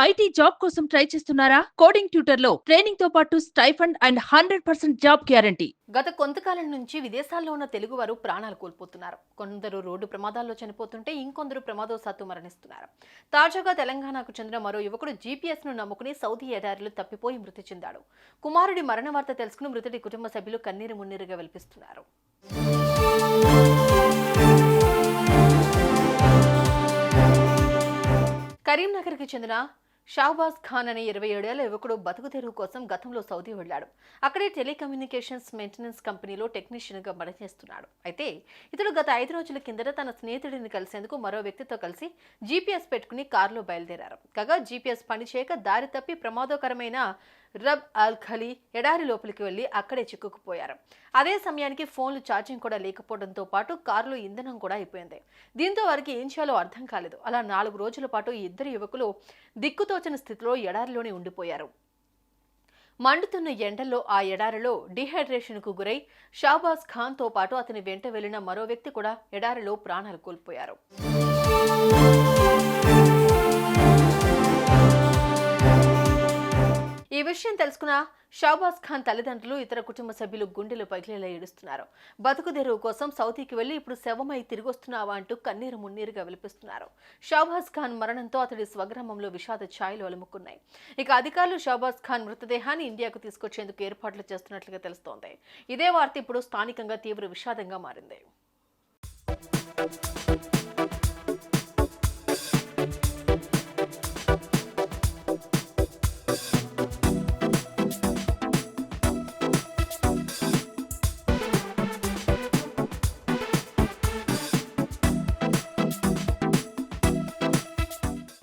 IT job కోసం try చేస్తున్నారా? Coding ట్యూటర్లో ట్రైనింగ్తో పాటు stipend and hundred percent job guarantee. గత కొంతకాలం నుంచి విదేశాల్లో ఉన్న తెలుగువారు ప్రాణాలు కోల్పోతున్నారు. కొందరు రోడ్డు ప్రమాదాల్లో చనిపోతుంటే ఇంకొందరు ప్రమాదవశాత్తు మరణిస్తున్నారు. తాజాగా తెలంగాణకు చెందిన మరో యువకుడు జీపీఎస్ను నమ్ముకుని సౌదీ ఎడారిలో తప్పిపోయి మృతి చెందాడు. కుమారుడి మరణ వార్త తెలుసుకుని మృతుడి కుటుంబ సభ్యులు కన్నీరు మున్నీరుగా వెలిపిస్తున్నారు. కరీంనగర్కి చెందిన షాబాజ్ ఖాన్ అనే ఇరవై ఏడేళ్ళ యువకుడు బతుకు తెరువు కోసం గతంలో సౌదీ వెళ్ళాడు. అక్కడే టెలికమ్యూనికేషన్స్ మెయింటెనెన్స్ కంపెనీలో టెక్నీషియన్గా పనిచేస్తున్నాడు. అయితే ఇతడు గత ఐదు రోజుల కిందట తన స్నేహితుడిని కలిసేందుకు మరో వ్యక్తితో కలిసి జీపీఎస్ పెట్టుకుని కారులో బయలుదేరారు. కాగా జీపీఎస్ పనిచేయక దారి తప్పి ప్రమాదకరమైన రబ్ అల్ ఖలీ ఎడారి లోపలికి వెళ్ళి అక్కడే చిక్కుకుపోయారు. అదే సమయానికి ఫోన్లు ఛార్జింగ్ కూడా లేకపోవడంతో పాటు కారులో ఇంధనం కూడా అయిపోయింది. దీంతో వారికి ఏం చేయాలో అర్థం కాలేదు. అలా నాలుగు రోజుల పాటు ఈ ఇద్దరు యువకులు దిక్కుతోచని స్థితిలో ఎడారిలోనే ఉండిపోయారు. మండుతున్న ఎండల్లో ఆ ఎడారిలో డిహైడ్రేషన్కు గురై షాబాజ్ ఖాన్తో పాటు అతని వెంట వెళ్ళిన మరో వ్యక్తి కూడా ఎడారిలో ప్రాణాలు కోల్పోయారు. విషయం తెలుసుకున్న షాబాజ్ ఖాన్ తల్లిదండ్రులు ఇతర కుటుంబ సభ్యులు గుండెలు పగిలేలా ఏడుస్తున్నారు. బతుకు తెరువు కోసం సౌదీకి వెళ్ళి ఇప్పుడు శవమై తిరిగి వస్తున్నావా అంటూ కన్నీరు మున్నీరుగా విలిపిస్తున్నారు. షాబాజ్ ఖాన్ మరణంతో అతడి స్వగ్రామంలో విషాద ఛాయలు అలుముకున్నాయి. ఇక అధికారులు షాబాజ్ ఖాన్ మృతదేహాన్ని ఇండియాకు తీసుకొచ్చేందుకు ఏర్పాట్లు చేస్తున్నట్లుగా తెలుస్తోంది. ఇదే వార్త ఇప్పుడు స్థానికంగా తీవ్ర విషాదంగా మారింది.